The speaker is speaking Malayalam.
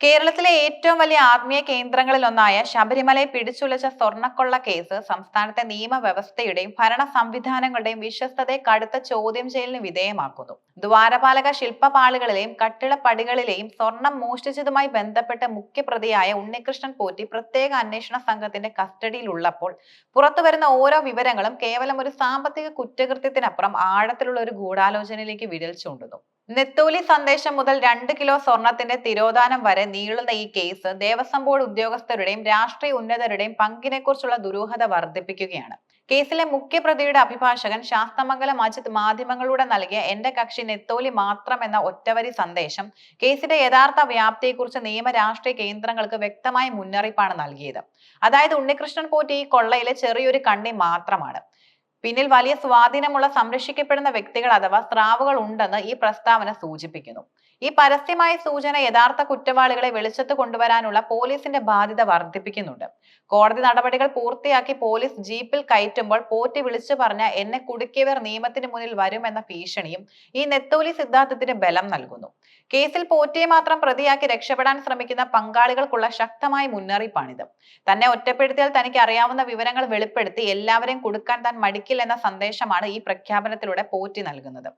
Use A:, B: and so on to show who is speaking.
A: കേരളത്തിലെ ഏറ്റവും വലിയ ആത്മീയ കേന്ദ്രങ്ങളിലൊന്നായ ശബരിമലയെ പിടിച്ചുലച്ച സ്വർണക്കൊള്ള കേസ് സംസ്ഥാനത്തെ നിയമവ്യവസ്ഥയുടെയും ഭരണ സംവിധാനങ്ങളുടെയും വിശ്വസ്തതയെ കടുത്ത ചോദ്യം ചെയ്യലിന് വിധേയമാക്കുന്നു. ദ്വാരപാലക ശില്പപാളികളിലെയും കട്ടിളപ്പടികളിലെയും സ്വർണം മോഷ്ടിച്ചതുമായി ബന്ധപ്പെട്ട് മുഖ്യപ്രതിയായ ഉണ്ണികൃഷ്ണൻ പോറ്റി പ്രത്യേക അന്വേഷണ സംഘത്തിന്റെ കസ്റ്റഡിയിലുള്ളപ്പോൾ പുറത്തുവരുന്ന ഓരോ വിവരങ്ങളും കേവലം ഒരു സാമ്പത്തിക കുറ്റകൃത്യത്തിനപ്പുറം ആഴത്തിലുള്ള ഒരു ഗൂഢാലോചനയിലേക്ക് വിരൽ ചൂണ്ടുന്നു. നെത്തോലി സന്ദേശം മുതൽ രണ്ട് കിലോ സ്വർണത്തിന്റെ തിരോധാനം വരെ നീളുന്ന ഈ കേസ് ദേവസ്വം ബോർഡ് ഉദ്യോഗസ്ഥരുടെയും രാഷ്ട്രീയ ഉന്നതരുടെയും പങ്കിനെക്കുറിച്ചുള്ള ദുരൂഹത വർദ്ധിപ്പിക്കുകയാണ്. കേസിലെ മുഖ്യപ്രതിയുടെ അഭിഭാഷകൻ ശാസ്തമംഗലം അജിത് മാധ്യമങ്ങളിലൂടെ നൽകിയ എന്റെ കക്ഷി നെത്തോലി മാത്രം എന്ന ഒറ്റവരി സന്ദേശം കേസിന്റെ യഥാർത്ഥ വ്യാപ്തിയെക്കുറിച്ച് നിയമ രാഷ്ട്രീയ കേന്ദ്രങ്ങൾക്ക് വ്യക്തമായ മുന്നറിയിപ്പാണ് നൽകിയത്. അതായത് ഉണ്ണികൃഷ്ണൻ പോറ്റി ഈ കൊള്ളയിലെ ചെറിയൊരു കണ്ണി മാത്രമാണ്. പിന്നിൽ വലിയ സ്വാധീനമുള്ള സംരക്ഷിക്കപ്പെടുന്ന വ്യക്തികൾ അഥവാ സ്രാവുകൾ ഉണ്ടെന്ന് ഈ പ്രസ്താവന സൂചിപ്പിക്കുന്നു. ഈ പരസ്യമായ സൂചന യഥാർത്ഥ കുറ്റവാളികളെ വെളിച്ചത്ത് കൊണ്ടുവരാനുള്ള പോലീസിന്റെ ബാധ്യത വർദ്ധിപ്പിക്കുന്നുണ്ട്. കോടതി നടപടികൾ പൂർത്തിയാക്കി പോലീസ് ജീപ്പിൽ കയറ്റുമ്പോൾ പോറ്റി വിളിച്ചു പറഞ്ഞ എന്നെ കുടുക്കിയവർ നിയമത്തിന് മുന്നിൽ വരുമെന്ന ഭീഷണിയും ഈ നെത്തോലി സിദ്ധാന്തത്തിന് ബലം നൽകുന്നു. കേസിൽ പോറ്റിയെ മാത്രം പ്രതിയാക്കി രക്ഷപ്പെടാൻ ശ്രമിക്കുന്ന പങ്കാളികൾക്കുള്ള ശക്തമായ മുന്നറിയിപ്പാണിത്. തന്നെ ഒറ്റപ്പെടുത്തിയാൽ തനിക്ക് അറിയാവുന്ന വിവരങ്ങൾ വെളിപ്പെടുത്തി എല്ലാവരെയും കൊടുക്കാൻ താൻ മടിക്കില്ലെന്ന സന്ദേശമാണ് ഈ പ്രഖ്യാപനത്തിലൂടെ പോറ്റി നൽകുന്നത്.